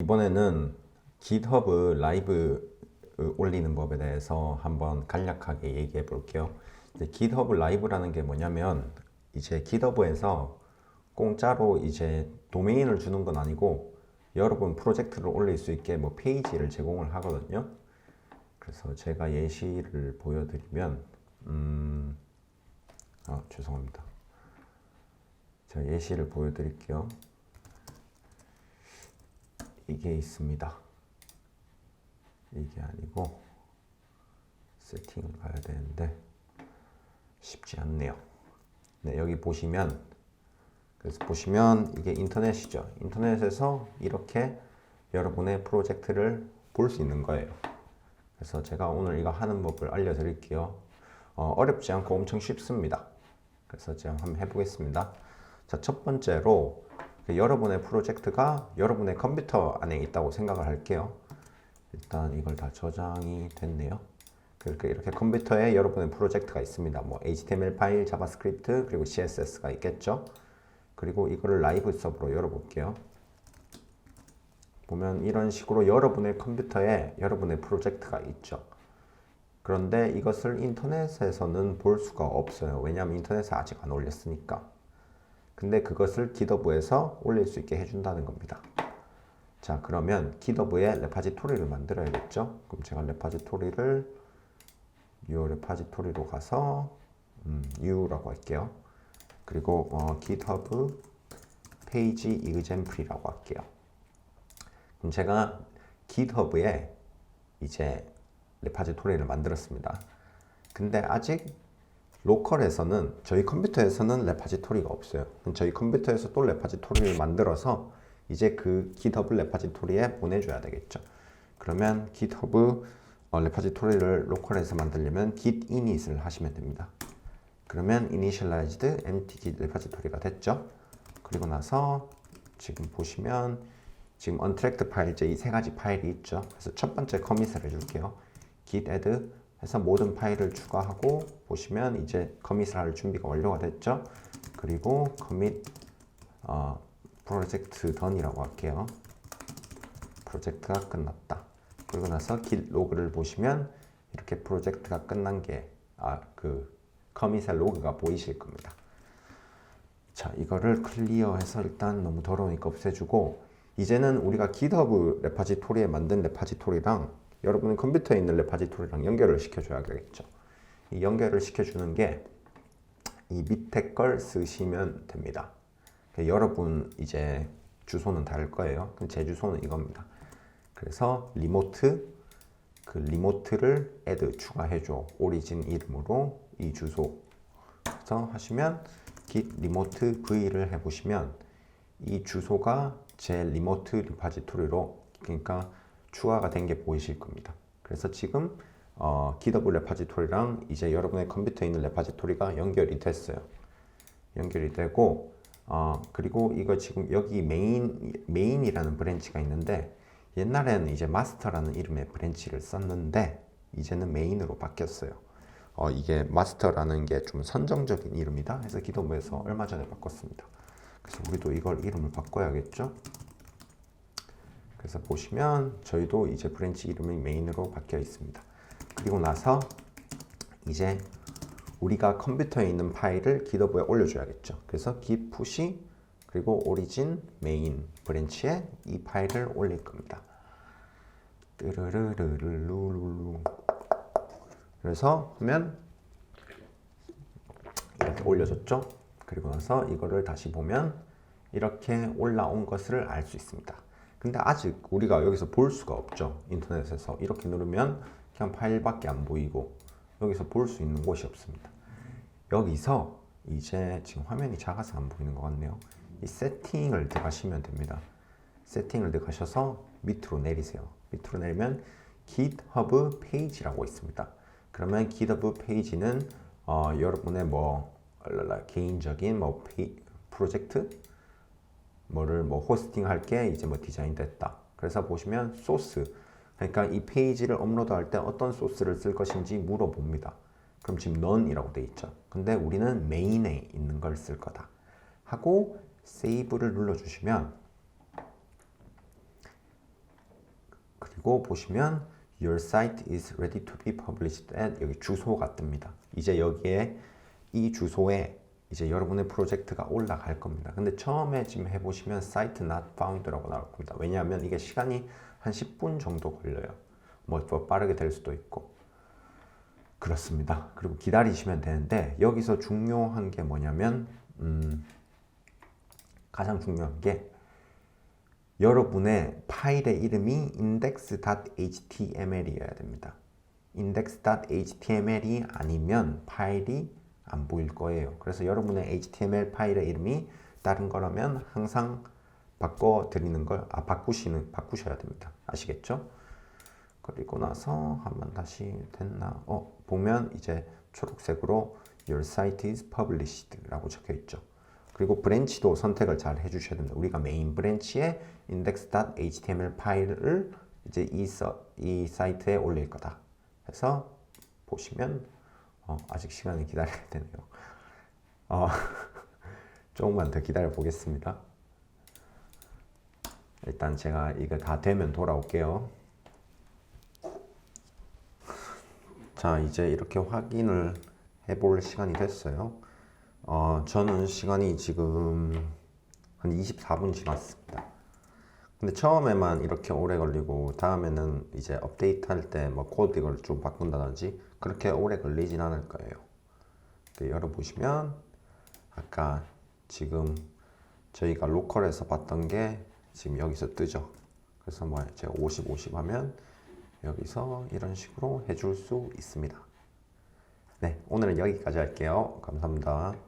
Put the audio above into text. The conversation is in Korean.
이번에는 GitHub 라이브 올리는 법에 대해서 한번 간략하게 얘기해 볼게요. GitHub 라이브라는 게 뭐냐면 이제 GitHub에서 공짜로 이제 도메인을 주는 건 아니고 여러분 프로젝트를 올릴 수 있게 뭐 페이지를 제공을 하거든요. 그래서 제가 예시를 보여드리면 음, 아 죄송합니다. 제가 예시를 보여드릴게요. 이게 있습니다. 이게 아니고 세팅을 가야 되는데 쉽지 않네요. 네, 여기 보시면 그래서 보시면 이게 인터넷이죠. 인터넷에서 이렇게 여러분의 프로젝트를 볼 수 있는 거예요. 그래서 제가 오늘 이거 하는 법을 알려드릴게요. 어, 어렵지 않고 엄청 쉽습니다. 그래서 제가 한번 해보겠습니다. 자, 첫 번째로 그 여러분의 프로젝트가 여러분의 컴퓨터 안에 있다고 생각을 할게요. 일단 이걸 다 저장이 됐네요. 그렇게 이렇게 컴퓨터에 여러분의 프로젝트가 있습니다. 뭐 HTML 파일, 자바스크립트, 그리고 CSS가 있겠죠. 그리고 이거를 라이브 서버로 열어볼게요. 보면 이런 식으로 여러분의 컴퓨터에 여러분의 프로젝트가 있죠. 그런데 이것을 인터넷에서는 볼 수가 없어요. 왜냐하면 인터넷에 아직 안 올렸으니까. 근데 그것을 기더브에서 올릴 수 있게 해준다는 겁니다. 자, 그러면 기더브에 레파지토리를 만들어야겠죠? 그럼 제가 레파지토리를 요 레파지토리로 가서 음, U라고 할게요. 그리고 어, GitHub 페이지 example이라고 할게요. 그럼 제가 GitHub에 이제 레파지토리를 만들었습니다. 근데 아직 로컬에서는 저희 컴퓨터에서는 레파지토리가 없어요. 저희 컴퓨터에서 또 레파지토리를 만들어서 이제 그 GitHub 레파지토리에 보내줘야 되겠죠. 그러면 GitHub 어, 레파지토리를 로컬에서 만들려면 git init을 하시면 됩니다. 그러면 initialized empty git 레파지토리가 됐죠. 그리고 나서 지금 보시면 지금 untracked 파일 이제 이 세 가지 파일이 있죠. 그래서 첫 번째 커밋을 해줄게요. git add 해서 모든 파일을 추가하고 보시면 이제 커밋을 할 준비가 완료가 됐죠. 그리고 commit 어, 프로젝트 done이라고 할게요. 프로젝트가 끝났다. 그리고 나서 git 로그를 보시면 이렇게 프로젝트가 끝난 게 아 그 커밋의 로그가 보이실 겁니다. 자 이거를 클리어해서 일단 너무 더러우니까 없애주고 이제는 우리가 GitHub 레파지토리에 만든 레파지토리랑 여러분의 컴퓨터에 있는 레파지토리랑 연결을 시켜줘야겠죠. 이 연결을 시켜주는 게 이 밑에 걸 쓰시면 됩니다. 여러분 이제 주소는 다를 거예요. 제 주소는 이겁니다. 그래서 리모트 그 리모트를 add 추가해줘 오리진 이름으로 이 주소 그래서 하시면 git 리모트 v를 해보시면 이 주소가 제 리모트 리파지토리로 그러니까 추가가 된 게 보이실 겁니다. 그래서 지금 어, GitHub 레파지토리랑 이제 여러분의 컴퓨터에 있는 레파지토리가 연결이 됐어요. 연결이 되고 어, 그리고 이거 지금 여기 메인 메인이라는 브랜치가 있는데 옛날에는 이제 마스터라는 이름의 브랜치를 썼는데 이제는 메인으로 바뀌었어요. 어, 이게 마스터라는 게 좀 선정적인 이름이다 해서 기도부에서 얼마 전에 바꿨습니다. 그래서 우리도 이걸 이름을 바꿔야겠죠? 그래서 보시면 저희도 이제 브랜치 이름이 메인으로 바뀌어 있습니다. 그리고 나서 이제 우리가 컴퓨터에 있는 파일을 기더브에 올려줘야겠죠. 그래서 git push 그리고 origin main 브랜치에 이 파일을 올릴 겁니다. 뜨르르르르르르 그래서 하면 이렇게 올려졌죠. 그리고 나서 이거를 다시 보면 이렇게 올라온 것을 알 수 있습니다. 근데 아직 우리가 여기서 볼 수가 없죠. 인터넷에서 이렇게 누르면 그냥 파일밖에 안 보이고 여기서 볼 수 있는 곳이 없습니다. 여기서 이제 지금 화면이 작아서 안 보이는 것 같네요. 이 세팅을 들어가시면 됩니다. 세팅을 들어가셔서 밑으로 내리세요. 밑으로 내리면 GitHub 페이지라고 있습니다. 그러면 GitHub 페이지는 어, 여러분의 뭐 개인적인 뭐 페이, 프로젝트 뭐를 뭐 호스팅 할 게 이제 뭐 디자인 됐다. 그래서 보시면 소스 그러니까 이 페이지를 업로드할 때 어떤 소스를 쓸 것인지 물어봅니다. 그럼 지금 none이라고 돼 있죠. 근데 우리는 메인에 있는 걸 쓸 거다. 하고 세이브를 눌러주시면 그리고 보시면 Your site is ready to be published at 여기 주소가 뜹니다. 이제 여기에 이 주소에 이제 여러분의 프로젝트가 올라갈 겁니다. 근데 처음에 지금 해보시면 site not found라고 나올 겁니다. 왜냐하면 이게 시간이 한 10분 정도 걸려요. 뭐 더 빠르게 될 수도 있고. 그렇습니다. 그리고 기다리시면 되는데 여기서 중요한 게 뭐냐면 음, 가장 중요한 게 여러분의 파일의 이름이 index.html이어야 됩니다. index.html이 아니면 파일이 안 보일 거예요. 그래서 여러분의 HTML 파일의 이름이 다른 거라면 항상 바꿔 드리는 걸 아, 바꾸시는 바꾸셔야 됩니다. 아시겠죠? 그리고 나서 한번 다시 됐나? 어, 보면 이제 초록색으로 Your site is published라고 적혀 있죠. 그리고 브랜치도 선택을 잘 해주셔야 됩니다. 우리가 메인 브랜치에 index.html 파일을 이제 이, 서, 이 사이트에 올릴 거다. 해서 보시면 어, 아직 시간을 기다려야 되네요. 어, 조금만 더 기다려 보겠습니다. 일단 제가 이거 다 되면 돌아올게요. 자, 이제 이렇게 확인을 해볼 시간이 됐어요. 어, 저는 시간이 지금 한 24분 지났습니다. 근데 처음에만 이렇게 오래 걸리고 다음에는 이제 업데이트 할 때 뭐 코드 이걸 좀 바꾼다든지 그렇게 오래 걸리진 않을 거예요. 그 열어보시면 아까 지금 저희가 로컬에서 봤던 게 지금 여기서 뜨죠. 그래서 뭐 제가 50, 50 하면 여기서 이런 식으로 해줄 수 있습니다. 네, 오늘은 여기까지 할게요. 감사합니다.